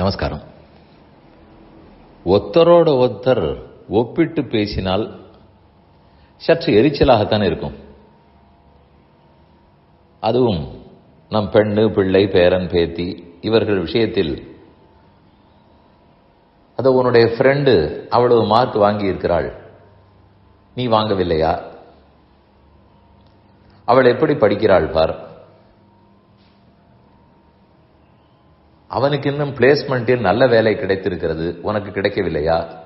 நமஸ்காரம். ஒத்தரோட ஒத்தர் ஒப்பிட்டு பேசினால் சற்று எரிச்சலாகத்தான் இருக்கும். அதுவும் நம் பெண்ணு பிள்ளை பேரன் பேத்தி இவர்கள் விஷயத்தில் அது உன்னுடைய ஃப்ரெண்டு அவ்வளவு மார்க் வாங்கி இருக்கிறாள் நீ வாங்கவில்லையா? அவள் எப்படி படிக்கிறாள் பார்? அவனுக்கு இன்னும் பிளேஸ்மெண்டில் நல்ல வேலை கிடைத்திருக்கிறது. உனக்கு கிடைக்கவில்லையா?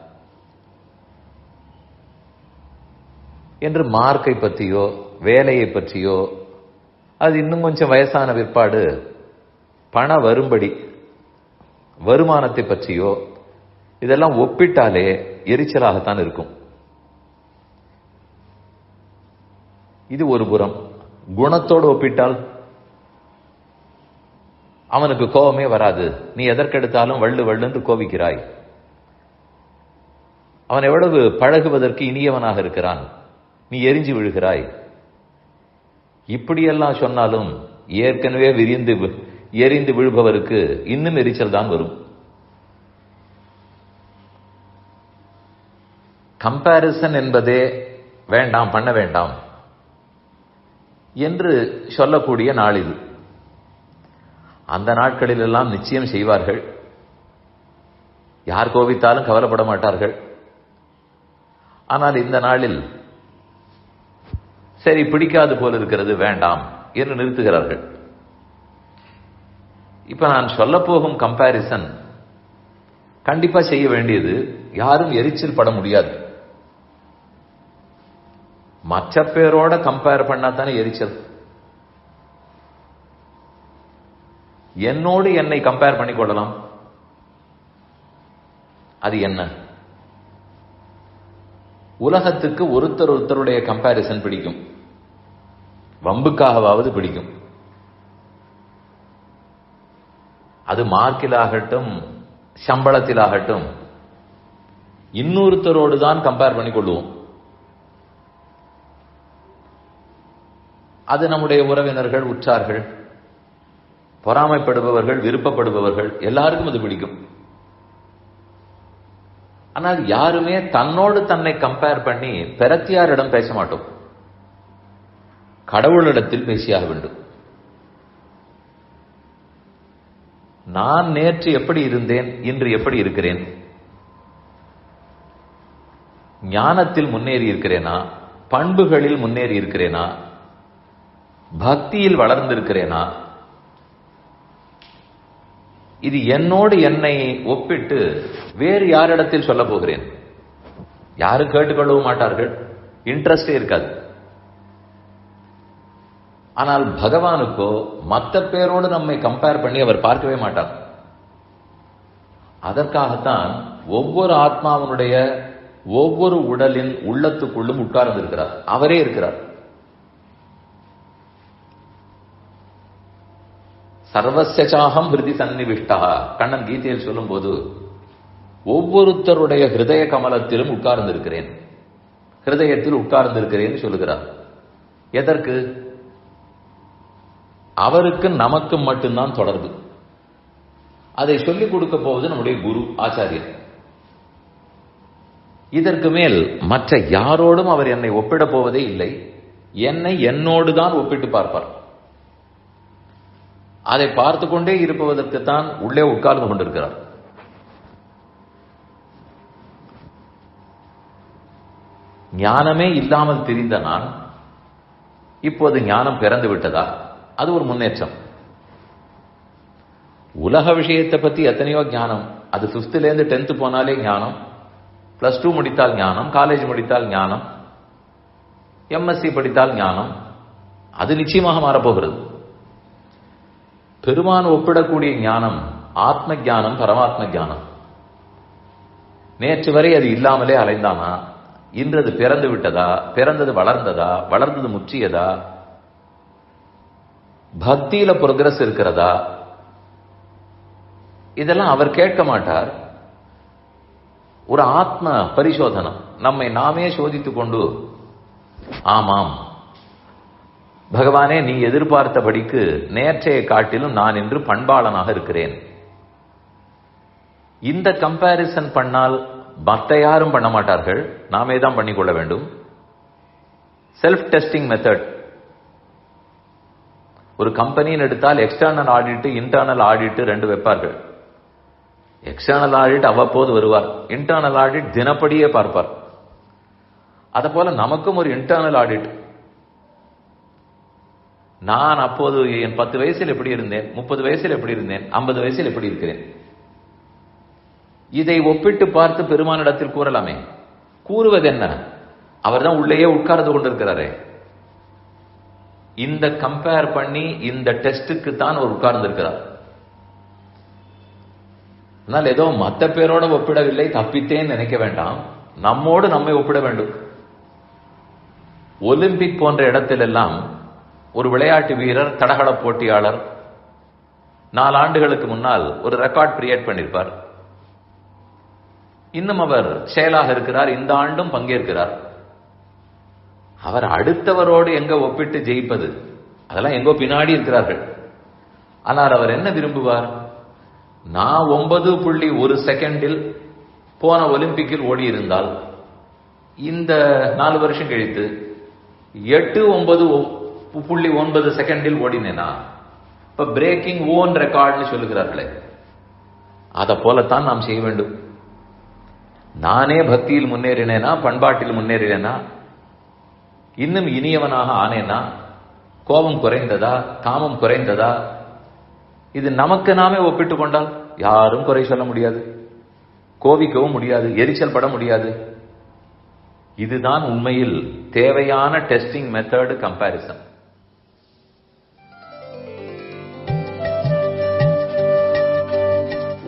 என்று மார்க்கை பற்றியோ வேலையை பற்றியோ அது இன்னும் கொஞ்சம் வயசான பிற்பாடு பண வரும்படி வருமானத்தை பற்றியோ இதெல்லாம் ஒப்பிட்டாலே எரிச்சலாகத்தான் இருக்கும். இது ஒரு புறம். குணத்தோடு ஒப்பிட்டால் அவனுக்கு கோபமே வராது. நீ எதற்கெடுத்தாலும் வள்ளு வள்ளுன்று கோபிக்கிறாய். அவன் எவ்வளவு பழகுவதற்கு இனியவனாக இருக்கிறான். நீ எரிஞ்சு விழுகிறாய். இப்படியெல்லாம் சொன்னாலும் ஏற்கனவே விரிந்து எரிந்து விழுபவருக்கு இன்னும் எரிச்சல் தான் வரும். கம்பாரிசன் என்பதே வேண்டாம் பண்ண வேண்டாம் என்று சொல்லக்கூடிய நாள் இது அந்த நாட்களில் எல்லாம் நிச்சயம் செய்வார்கள். யார் கோபித்தாலும் கவலைப்பட மாட்டார்கள். ஆனால் இந்த நாளில் சரி பிடிக்காது போல இருக்கிறது வேண்டாம் என்று நிறுத்துகிறார்கள். இப்ப நான் சொல்ல போகும் கம்பாரிசன் கண்டிப்பா செய்ய வேண்டியது யாரும் எரிச்சல் பட முடியாது. மற்ற பேரோட கம்பேர் பண்ணாதானே எரிச்சல். என்னோடு என்னை கம்பேர் பண்ணி கொள்ளலாம் அது என்ன? உலகத்துக்கு ஒருத்தர் ஒருத்தருடைய கம்பாரிசன் பிடிக்கும். வம்புக்காகவாவது பிடிக்கும். அது மார்க்கிலாகட்டும் சம்பளத்திலாகட்டும் இன்னொருத்தரோடு தான் கம்பேர் பண்ணி கொள்வோம் அது நம்முடைய உறவினர்கள் உற்றார்கள் பொறாமைப்படுபவர்கள் விருப்பப்படுபவர்கள் எல்லாருக்கும் அது பிடிக்கும். ஆனால் யாருமே தன்னோடு தன்னை கம்பேர் பண்ணி பெறத்தியாரிடம் பேச மாட்டோம். கடவுளிடத்தில் பேசியாக வேண்டும். நான் நேற்று எப்படி இருந்தேன் இன்று எப்படி இருக்கிறேன்? ஞானத்தில் முன்னேறி இருக்கிறேனா? பண்புகளில் முன்னேறி இருக்கிறேனா? பக்தியில் வளர்ந்திருக்கிறேனா? இது என்னோடு என்னை ஒப்பிட்டு வேறு யாரிடத்தில் சொல்ல போகிறேன்? யாரும் கேட்டுக்கொள்ளவும் மாட்டார்கள். இன்ட்ரெஸ்டே இருக்காது. ஆனால் பகவானுக்கோ மற்ற பேரோடு நம்மை கம்பேர் பண்ணி அவர் பார்க்கவே மாட்டார். அதற்காகத்தான் ஒவ்வொரு ஆத்மாவனுடைய ஒவ்வொரு உடலின் உள்ளத்துக்குள்ளும் உட்கார்ந்திருக்கிறார். அவரே இருக்கிறார். சர்வசாகம் ஹிருதி சன்னிவிஷ்டா கண்ணன் கீதையில் சொல்லும்போது ஒவ்வொருத்தருடைய ஹிருதய கமலத்திலும் உட்கார்ந்திருக்கிறேன். ஹிருதயத்தில் உட்கார்ந்திருக்கிறேன் சொல்லுகிறார். எதற்கு? அவருக்கு நமக்கும் மட்டும்தான் தொடர்பு. அதை சொல்லிக் கொடுக்க போவது நம்முடைய குரு ஆச்சாரியர். இதற்கு மேல் மற்ற யாரோடும் அவர் என்னை ஒப்பிடப் போவதே இல்லை. என்னை என்னோடு தான் ஒப்பிட்டு பார்ப்பார். அதை பார்த்து கொண்டே இருப்பதற்குத்தான் உள்ளே உட்கார்ந்து கொண்டிருக்கிறார். ஞானமே இல்லாமல் தெரிந்த நான் இப்போது ஞானம் பிறந்து விட்டதா? அது ஒரு முன்னேற்றம். உலக விஷயத்தை பத்தி எத்தனையோ ஞானம். அது பிப்த்லேருந்து டென்த் போனாலே ஞானம். பிளஸ் டூ முடித்தால் ஞானம். காலேஜ் முடித்தால் ஞானம். எம்எஸ்சி படித்தால் ஞானம். அது நிச்சயமாக மாறப்போகிறது. பெருமான் ஒப்பிடக்கூடிய ஞானம் ஆத்ம ஞானம் பரமாத்ம ஞானம் நேற்று வரை அது இல்லாமலே அலைந்தானா? இன்று அது பிறந்து விட்டதா? பிறந்தது வளர்ந்ததா? வளர்ந்தது முற்றியதா? பக்தியில புரோகிரஸ் இருக்கிறதா? இதெல்லாம் அவர் கேட்க மாட்டார். ஒரு ஆத்ம பரிசோதனம். நம்மை நாமே சோதித்துக் கொண்டு ஆமாம் பகவானே நீ எதிர்பார்த்தபடிக்கு நேற்றைய காட்டிலும் நான் இன்று பண்பாளனாக இருக்கிறேன். இந்த கம்பாரிசன் பண்ணால் மற்ற யாரும் பண்ண மாட்டார்கள். நாமே தான் பண்ணிக்கொள்ள வேண்டும். செல்ஃப் டெஸ்டிங் மெத்தட் ஒரு கம்பெனின்னு எடுத்தால் எக்ஸ்டர்னல் ஆடிட்டு இன்டர்னல் ஆடிட்டு ரெண்டு வைப்பார்கள். எக்ஸ்டர்னல் ஆடிட் அவ்வப்போது வருவார். இன்டர்னல் ஆடிட் தினப்படியே பார்ப்பார். அதை போல நமக்கும் ஒரு இன்டர்னல் ஆடிட் நான் அப்போது என் பத்து வயசில் எப்படி இருந்தேன் முப்பது வயசில் எப்படி இருந்தேன் ஐம்பது வயசில் எப்படி இருக்கிறேன்? இதை ஒப்பிட்டு பார்த்து பெருமானிடத்தில் கூறலாமே. கூறுவது என்ன அவர் தான் உள்ளேயே உட்கார்ந்து கொண்டிருக்கிறாரே. இந்த கம்பேர் பண்ணி இந்த டெஸ்டுக்கு தான் அவர் உட்கார்ந்து இருக்கிறார் ஆனால் ஏதோ மற்ற பேரோட ஒப்பிடவில்லை தப்பித்தேன்னு நினைக்க வேண்டாம். நம்மோடு நம்மை ஒப்பிட வேண்டும். ஒலிம்பிக் போன்ற இடத்திலெல்லாம் ஒரு விளையாட்டு வீரர் தடகள போட்டியாளர் நாலு ஆண்டுகளுக்கு முன்னால் ஒரு ரெக்கார்ட் கிரியேட் பண்ணியிருப்பார் இன்னும் அவர் செயலாக இருக்கிறார் இந்த ஆண்டும் பங்கேற்கிறார். அவர் அடுத்தவரோடு எங்க ஒப்பிட்டு ஜெயிப்பது? அதெல்லாம் எங்கோ பின்னாடி இருக்கிறார்கள். ஆனால் அவர் என்ன விரும்புவார்? நான் ஒன்பது புள்ளி ஒரு செகண்டில் போன ஒலிம்பிக்கில் ஓடி இருந்தால் இந்த நாலு வருஷம் கழித்து எட்டு ஒன்பது புள்ளி ஒன்பது செகண்டில் ஓடினேனா? இப்ப பிரேக்கிங் ஓன் ரெக்கார்ட்னு சொல்லுகிறார்களே. அதை போலத்தான் நாம் செய்ய வேண்டும். நானே பக்தியில் முன்னேறினேனா? பண்பாட்டில் முன்னேறினேனா? இன்னும் இனியவனாக ஆனேனா? கோபம் குறைந்ததா? காமம் குறைந்ததா? இது நமக்கு நாமே ஒப்பிட்டு கொண்டால் யாரும் குறை சொல்ல முடியாது. கோவிக்கவும் முடியாது. எரிச்சல் பட முடியாது. இதுதான் உண்மையில் தேவையான டெஸ்டிங் மெத்தடு கம்பாரிசன்